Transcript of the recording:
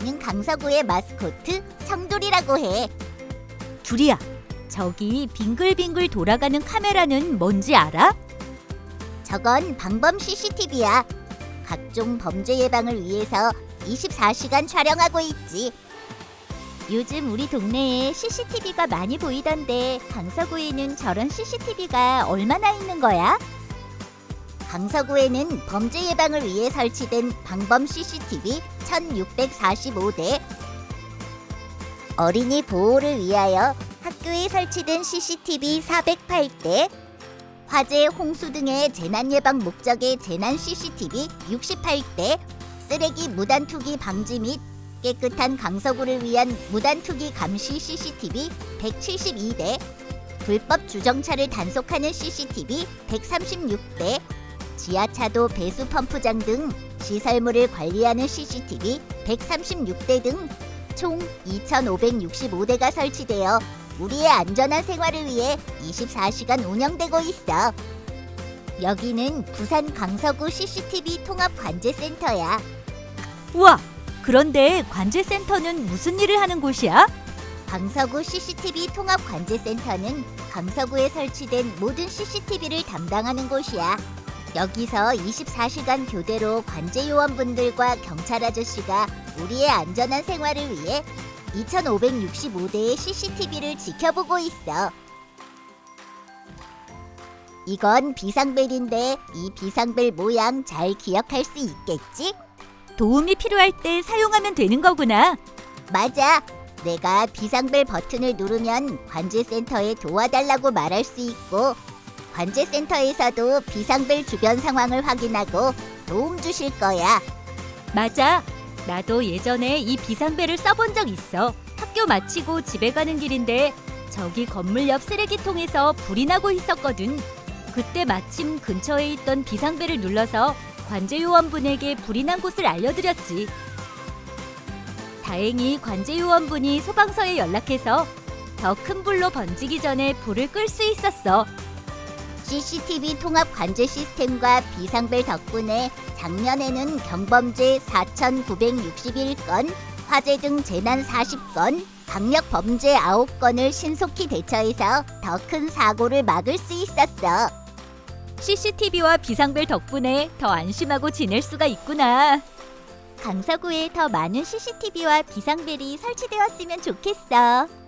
강서구의 마스코트 청돌이라고 해. 둘이야. 저기 빙글빙글 돌아가는 카메라는 뭔지 알아? 저건 방범 CCTV야. 각종 범죄 예방을 위해서 24시간 촬영하고 있지. 요즘 우리 동네에 CCTV가 많이 보이던데 강서구에는 저런 CCTV가 얼마나 있는 거야? 강서구에는 범죄 예방을 위해 설치된 방범 CCTV 1645대. 어린이 보호를 위하여 학교에 설치된 CCTV 408대. 화재, 홍수 등의 재난 예방 목적의 재난 CCTV 68대. 쓰레기 무단 투기 방지 및 깨끗한 강서구를 위한 무단 투기 감시 CCTV 172대. 불법 주정차를 단속하는 CCTV 136대 지하차도 배수 펌프장 등 시설물을 관리하는 CCTV 136대 등 총 2,565대가 설치되어 우리의 안전한 생활을 위해 24시간 운영되고 있어. 여기는 부산 강서구 CCTV 통합 관제센터야. 우와! 그런데 관제센터는 무슨 일을 하는 곳이야? 강서구 CCTV 통합 관제센터는 강서구에 설치된 모든 CCTV를 담당하는 곳이야. 여기서 24시간 교대로 관제 요원분들과 경찰 아저씨가 우리의 안전한 생활을 위해 2,565대의 CCTV를 지켜보고 있어. 이건 비상벨인데 이 비상벨 모양 잘 기억할 수 있겠지? 도움이 필요할 때 사용하면 되는 거구나. 맞아. 내가 비상벨 버튼을 누르면 관제센터에 도와달라고 말할 수 있고 관제센터에서도 비상벨 주변 상황을 확인하고 도움 주실 거야. 맞아. 나도 예전에 이 비상벨을 써본 적 있어. 학교 마치고 집에 가는 길인데 저기 건물 옆 쓰레기통에서 불이 나고 있었거든. 그때 마침 근처에 있던 비상벨을 눌러서 관제 요원분에게 불이 난 곳을 알려드렸지. 다행히 관제 요원분이 소방서에 연락해서 더 큰 불로 번지기 전에 불을 끌 수 있었어. CCTV 통합 관제 시스템과 비상벨 덕분에 작년에는 경범죄 4,961건, 화재 등 재난 40건, 강력 범죄 9건을 신속히 대처해서 더 큰 사고를 막을 수 있었어. CCTV와 비상벨 덕분에 더 안심하고 지낼 수가 있구나. 강서구에 더 많은 CCTV와 비상벨이 설치되었으면 좋겠어.